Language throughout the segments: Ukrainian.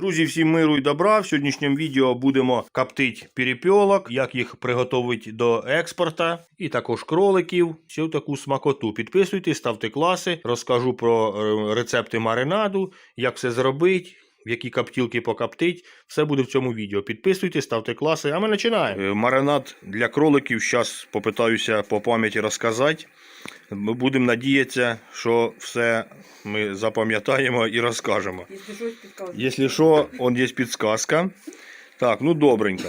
Друзі, всім миру і добра. В сьогоднішньому відео будемо коптити перепілок, як їх приготувати до експорту, і також кроликів. Всю таку смакоту. Підписуйтесь, ставте класи, розкажу про е, рецепти маринаду, як все зробити. В які каптілки покоптить, все буде в цьому відео. Підписуйтесь, ставте класи, а ми починаємо. Е, Маринад для кроликів зараз попитаюся по пам'яті розказати. Ми будемо надіятися, що все ми запам'ятаємо і розкажемо. Если что, подсказывай. Якщо що, он є підсказка. Так, ну добренько.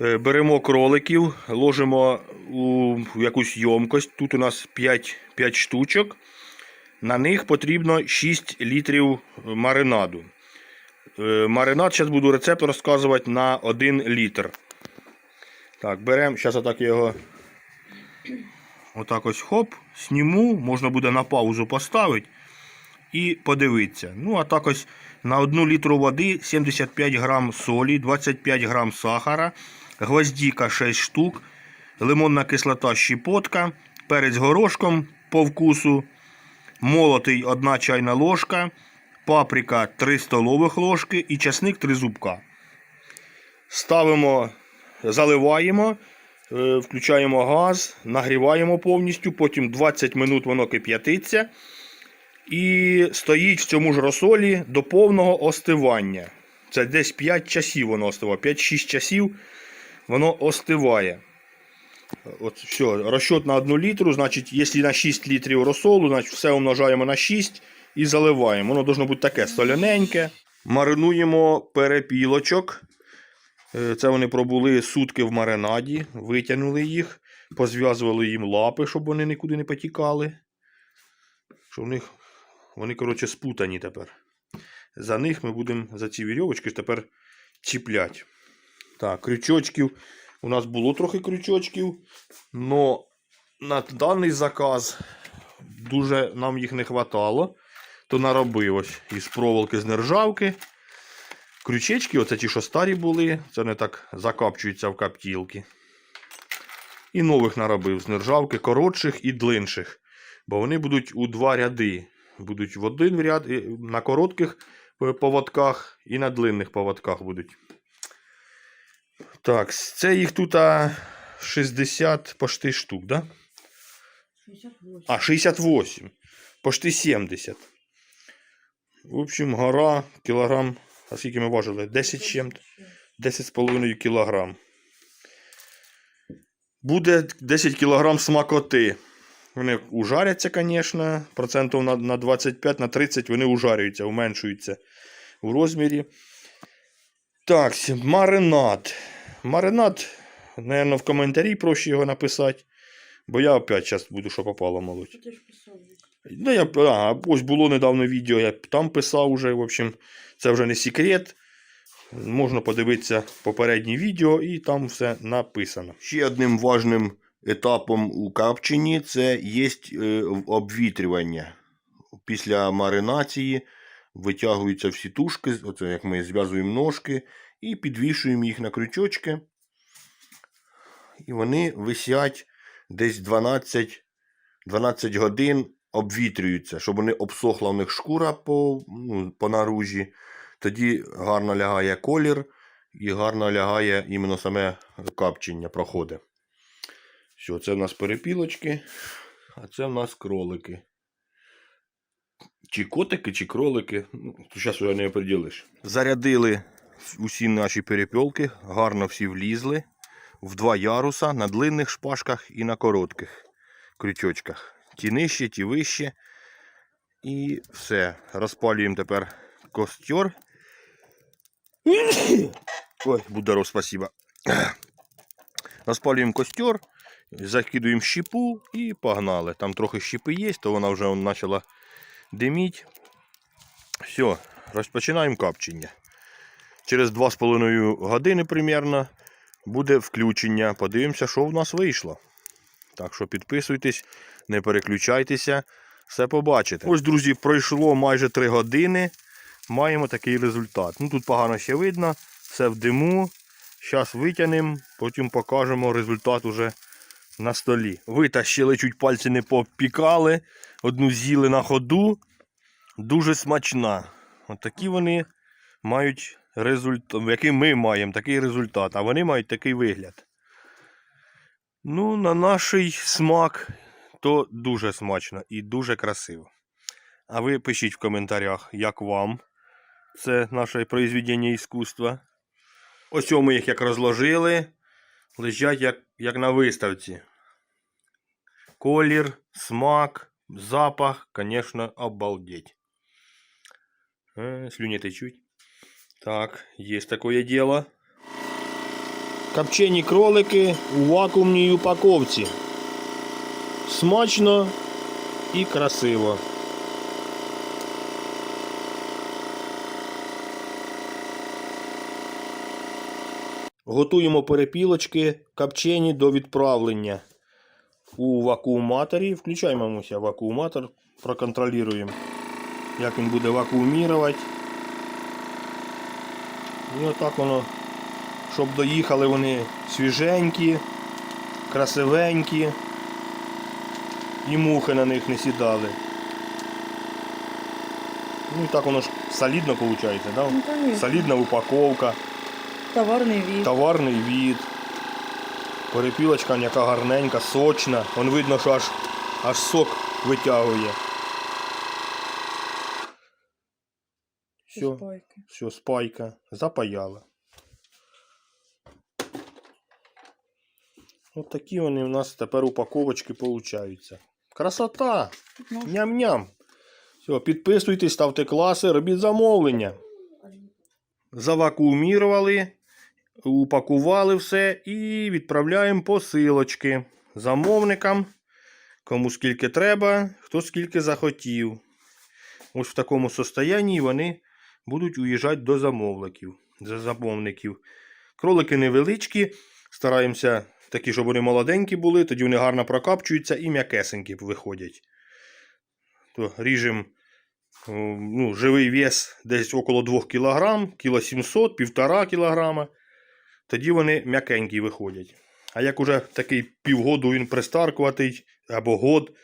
Е, Беремо кроликів, ложимо у якусь ємкость. Тут у нас 5, 5 штучок. На них потрібно 6 літрів маринаду. Е, Маринад зараз буду рецепт розказувати на 1 літр. Так, беремо, зараз отак його отак ось хоп, сніму, можна буде на паузу поставити і подивитися. Ну, а так ось на 1 літру води 75 грам солі, 25 грам сахара, гвоздіка 6 штук, лимонна кислота щепотка, перець горошком по вкусу, молотий 1 чайна ложка, паприка 3 столових ложки і часник 3 зубка. Ставимо, заливаємо, е, включаємо газ, нагріваємо повністю, потім 20 минут воно кип'ятиться і стоїть в цьому ж розсолі до повного остивання. Це десь 5 часів воно остиває. 5-6 часів воно остиває. От все, розчет на 1 літру, значить, якщо на 6 літрів розсолу, значить все умножаємо на 6 і заливаємо. Воно должно бути таке соляненьке. Маринуємо перепілочок. Е, Це вони пробули сутки в маринаді, витягнули їх, позв'язували їм лапи, щоб вони нікуди не потікали. Що в них вони, коротше, спутані тепер. За них ми будемо за ці вірьовочки тепер чіпляти. Так, крючочків. У нас було трохи крючочків, але на даний заказ дуже нам їх не хватало. То наробив ось із проволоки з нержавки. Крючечки, оце ті, що старі були, це не так закапчуються в каптілки. І нових наробив з нержавки, коротших і длинших. Бо вони будуть у два ряди. Будуть в один ряд на коротких поводках і на длинних поводках будуть. Так, це їх тут 60 почти штук, да? 68. А, 68. Почти 70. В общем, гора, кілограм. А скільки ми важили? 10 з чим? 10,5 кілограм. Буде 10 кілограм смакоти. Вони ужаряться, звісно, процентів на, на 25, на 30 вони ужарюються, уменшуються в розмірі. Так, маринад. Маринад, наверное, в коментарі проще його написати. Бо я опять зараз буду, що попало, молоть. Ну, я, а, ось було недавно відео, я там писав уже, в общем, це вже не секрет. Можна подивитися попереднє відео і там все написано. Ще одним важним етапом у капченні це є е, обвітрювання. Після маринації витягуються всі тушки, оце як ми зв'язуємо ножки і підвішуємо їх на крючочки. І вони висять десь 12, 12 годин обвітрюються, щоб вони обсохла в них шкура по, ну, по наружі. Тоді гарно лягає колір і гарно лягає іменно саме капчення, проходить. Все, це в нас перепілочки, а це в нас кролики. Чи котики, чи кролики. Ну, зараз вже не оприділиш. Зарядили усі наші перепілки, гарно всі влізли в два яруса на длинних шпажках і на коротких крючочках. Ті нижче, ті вище. І все. Розпалюємо тепер костер. Ой, будь спасибо. Розпалюємо костер, закидуємо щепу і погнали. Там трохи щепи є, то вона вже почала диміти. Все, розпочинаємо капчення. Через 2,5 години примерно буде включення. Подивимося, що в нас вийшло. Так що підписуйтесь, не переключайтеся, все побачите. Ось, друзі, пройшло майже 3 години. Маємо такий результат. Ну тут погано ще видно, все в диму. Зараз витягнемо, потім покажемо результат уже на столі. Витащили, чуть пальці не попікали. Одну з'їли на ходу. Дуже смачна. От такі вони мають результат, який ми маємо такий результат, а вони мають такий вигляд. Ну, на наш смак, то дуже смачно і дуже красиво. А ви пишіть в коментарях, як вам це наше произведення іскусства. Ось ми їх як розложили, лежать як, як на виставці. Колір, смак, запах, звісно, обалдеть. Е, слюні течуть. Так, є таке діло. Копчені кролики у вакуумній упаковці. Смачно і красиво. Готуємо перепілочки копчені до відправлення у вакууматорі. Включаємо муся вакууматор, проконтролюємо, як він буде вакуумірувати. І отак воно, щоб доїхали вони свіженькі, красивенькі і мухи на них не сідали. Ну і так воно ж солідно виходить, да? Ну, конечно. солідна упаковка. Товарний від. Товарний від. Перепілочка яка гарненька, сочна. Вон видно, що аж, аж сок витягує. Все, Спайки. все, спайка. Запаяла. От такі вони у нас тепер упаковочки получаються. Красота! Ну, Ням-ням. Все, підписуйтесь, ставте класи, робіть замовлення. Завакуумірували, упакували все і відправляємо посилочки замовникам. Кому скільки треба, хто скільки захотів. Ось в такому состоянні вони будуть уїжджати до замовників. До замовників. Кролики невеличкі, стараємося такі, щоб вони молоденькі були, тоді вони гарно прокапчуються і м'якесенькі виходять. То ріжемо ну, живий вес десь около 2 кг, кіло 700, 1,5 кг. Тоді вони м'якенькі виходять. А як уже такий півгоду він пристаркуватий або год,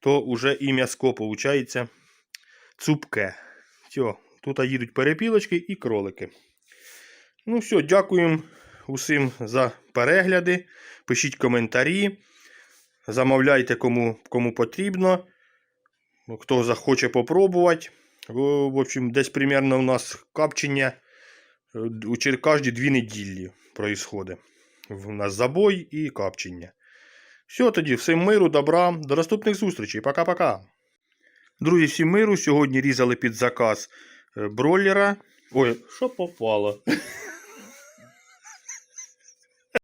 то вже і м'яско виходить цупке. Все, тут їдуть перепілочки і кролики. Ну все, дякуємо усім за перегляди. Пишіть коментарі. Замовляйте кому, кому потрібно. Хто захоче попробувати. В общем, десь примерно у нас капчення е, у кожні дві неділі происходить. У нас забой і капчення. Все тоді, всім миру, добра, до наступних зустрічей. Пока-пока. Друзі, всім миру. Сьогодні різали під заказ е, бройлера. Ой, що попало?